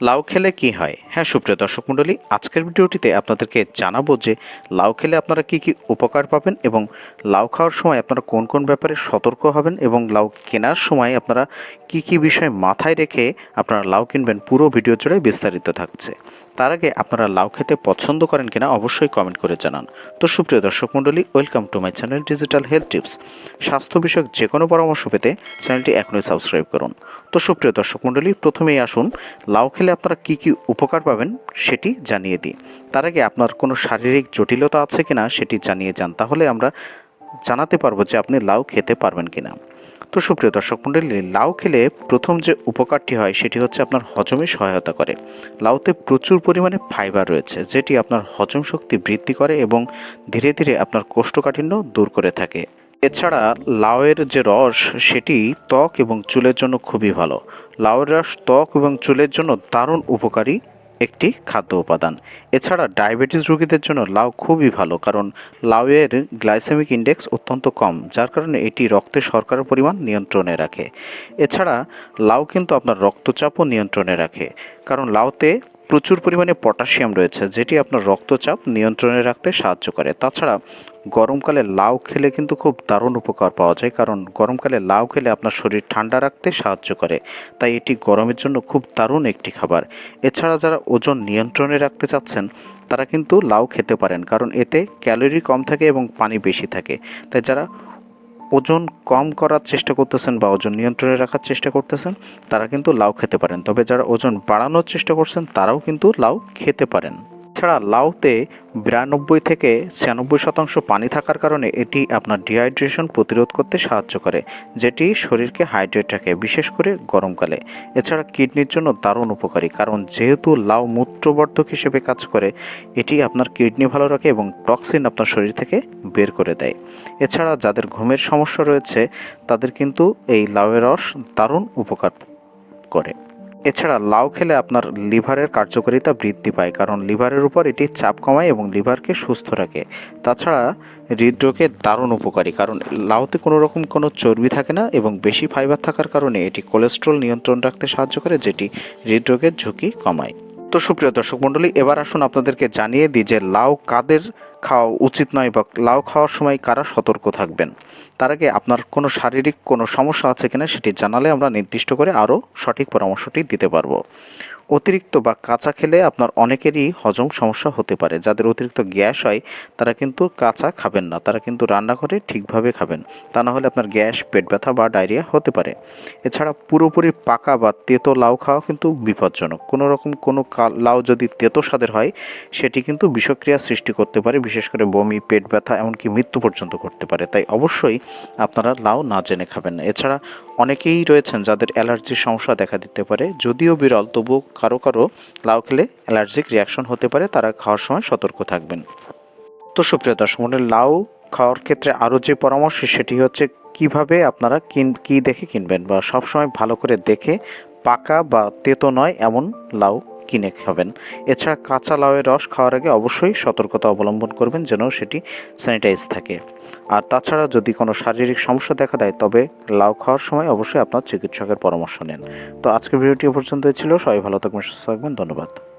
লাউ খেলে কি হয়? হ্যাঁ সুপ্রিয় দর্শক মণ্ডলী, আজকের ভিডিওটিতে আপনাদেরকে জানাব যে লাউ খেলে আপনারা কি কি উপকার পাবেন এবং লাউ খাওয়ার সময় আপনারা কোন কোন ব্যাপারে সতর্ক হবেন এবং লাউ কেনার সময় আপনারা কি কি বিষয় মাথায় রেখে আপনারা লাউ কিনবেন পুরো ভিডিও জুড়ে বিস্তারিত থাকছে। তার আগে আপনারা লাউ খেতে পছন্দ করেন কিনা অবশ্যই কমেন্ট করে জানান। তো সুপ্রিয় দর্শক মণ্ডলী welcome to my channel digital health tips স্বাস্থ্য বিষয়ক যে কোনো পরামর্শ পেতে চ্যানেলটি এখনই সাবস্ক্রাইব করুন। তো সুপ্রিয় দর্শক মণ্ডলী, প্রথমেই আসুন, লাউ খেলে আপনারা কি কি উপকার পাবেন সেটি জানিয়ে দিই। তার আগে আপনার কোনো শারীরিক জটিলতা আছে কিনা সেটি জানিয়ে যান, তাহলে আমরা জানাতে পারব যে আপনি লাউ খেতে পারবেন কিনা। তো সুপ্রিয় দর্শক মণ্ডলী, লাউ খেলে প্রথম যে উপকারটি হয় সেটি হচ্ছে আপনার হজমে সহায়তা করে। লাউতে প্রচুর পরিমাণে ফাইবার রয়েছে, যেটি আপনার হজম শক্তি বৃদ্ধি করে এবং ধীরে ধীরে আপনার কোষ্ঠকাঠিন্য দূর করে থাকে। এছাড়া লাউয়ের যে রস, সেটি ত্বক এবং চুলের জন্য খুবই ভালো। লাউয়ের রস ত্বক এবং চুলের জন্য দারুণ উপকারী একটি খাদ্য উপাদান। এছাড়া ডায়াবেটিস রোগীদের জন্য লাউ খুবই ভালো, কারণ লাউয়ের গ্লাইসেমিক ইন্ডেক্স অত্যন্ত কম, যার কারণে এটি রক্তে শর্করার পরিমাণ নিয়ন্ত্রণে রাখে। এছাড়া লাউ কিন্তু আপনার রক্তচাপও নিয়ন্ত্রণে রাখে, কারণ লাউতে প্রচুর পরিমাণে পটাশিয়াম রয়েছে, যেটি আপনার রক্তচাপ নিয়ন্ত্রণে রাখতে সাহায্য করে। তাছাড়া গরমকালে লাউ খেলে কিন্তু খুব দারুণ উপকার পাওয়া যায়, কারণ গরমকালে লাউ খেলে আপনার শরীর ঠান্ডা রাখতে সাহায্য করে। তাই এটি গরমের জন্য খুব দারুণ একটি খাবার। এছাড়া যারা ওজন নিয়ন্ত্রণে রাখতে চাচ্ছেন, তারা কিন্তু লাউ খেতে পারেন, কারণ এতে ক্যালোরি কম থাকে এবং পানি বেশি থাকে। তাই যারা ওজন কম করার চেষ্টা করতেছেন বা ওজন নিয়ন্ত্রণে রাখার চেষ্টা করতেছেন, তারা কিন্তু লাউ খেতে পারেন। তবে যারা ওজন বাড়ানোর চেষ্টা করছেন, তারাও কিন্তু লাউ খেতে পারেন। এছাড়া লাউতে বিরানব্বই থেকে ছিয়ানব্বই শতাংশ পানি থাকার কারণে এটি আপনার ডিহাইড্রেশন প্রতিরোধ করতে সাহায্য করে, যেটি শরীরকে হাইড্রেট রাখে, বিশেষ করে গরমকালে। এছাড়া কিডনির জন্য দারুণ উপকারী, কারণ যেহেতু লাউ মূত্রবর্ধক হিসেবে কাজ করে, এটি আপনার কিডনি ভালো রাখে এবং টক্সিন আপনার শরীর থেকে বের করে দেয়। এছাড়া যাদের ঘুমের সমস্যা রয়েছে, তাদের কিন্তু এই লাউয়ের রস দারুণ উপকার করে। এছাড়া লাউ খেলে আপনার লিভারের কার্যকারিতা বৃদ্ধি পায়, কারণ লিভারের উপর এটি চাপ কমায় এবং লিভারকে সুস্থ রাখে। তাছাড়া হৃদরোগে দারুণ উপকারী, কারণ লাউতে কোনো রকম কোনো চর্বি থাকে না এবং বেশি ফাইবার থাকার কারণে এটি কোলেস্ট্রল নিয়ন্ত্রণ রাখতে সাহায্য করে, যেটি হৃদরোগের ঝুঁকি কমায়। তো সুপ্রিয় দর্শক মণ্ডলী, এবার আসুন আপনাদেরকে জানিয়ে দিই যে লাউ কাদের খাওয়া উচিত নয় বা লাউ খাওয়ার সময় কারা সতর্ক থাকবেন? তার আগে আপনার কোনো শারীরিক কোনো সমস্যা আছে কিনা সেটি জানালে আমরা নির্দিষ্ট করে আরও সঠিক পরামর্শটি দিতে পারব। অতিরিক্ত বা কাঁচা খেলে আপনার অনেকেরই হজম সমস্যা হতে পারে। যাদের অতিরিক্ত গ্যাস হয়, তারা কিন্তু কাঁচা খাবেন না। তারা কিন্তু রান্না করে ঠিকভাবে খাবেন। তা না হলে আপনার গ্যাস, পেট ব্যথা বা ডায়রিয়া হতে পারে। এছাড়া পুরোপুরি পাকা বা তেতো লাউ খাওয়া কিন্তু বিপজ্জনক। কোনো রকম কোনো লাউ যদি তেতো স্বাদের হয়, সেটি কিন্তু বিষক্রিয়া সৃষ্টি করতে পারে। বিশেষ করে বমি, পেট ব্যথা, এমনকি মৃত্যু পর্যন্ত করতে পারে। তাই অবশ্যই আপনারা লাউ না জেনে খাবেন না। এছাড়া অনেকেই রয়েছেন যাদের অ্যালার্জির সমস্যা দেখা দিতে পারে। যদিও বিরল, তবুও কারও কারও লাউ খেলে অ্যালার্জিক রিয়াকশন হতে পারে, তারা খাওয়ার সময় সতর্ক থাকবেন। তো সুপ্রিয় দর্শক লাউ খাওয়ার ক্ষেত্রে আরও যে পরামর্শ, সেটি হচ্ছে কীভাবে আপনারা কিন, কী দেখে কিনবেন বা সবসময় ভালো করে দেখে পাকা বা তেতো নয় এমন লাউ কিনে খাবেন? এছাড়া কাঁচা লাউয়ের রস খাওয়ার আগে অবশ্যই সতর্কতা অবলম্বন করবেন যেন সেটি স্যানিটাইজ থাকে। আর তাছাড়া যদি কোনো শারীরিক সমস্যা দেখা দেয়, তবে লাউ খাওয়ার সময় অবশ্যই আপনার চিকিৎসকের পরামর্শ নেন। তো আজকের ভিডিওটি পর্যন্ত পর্যন্তই ছিল। সবাই ভালো থাকবেন, সুস্থ থাকবেন। ধন্যবাদ।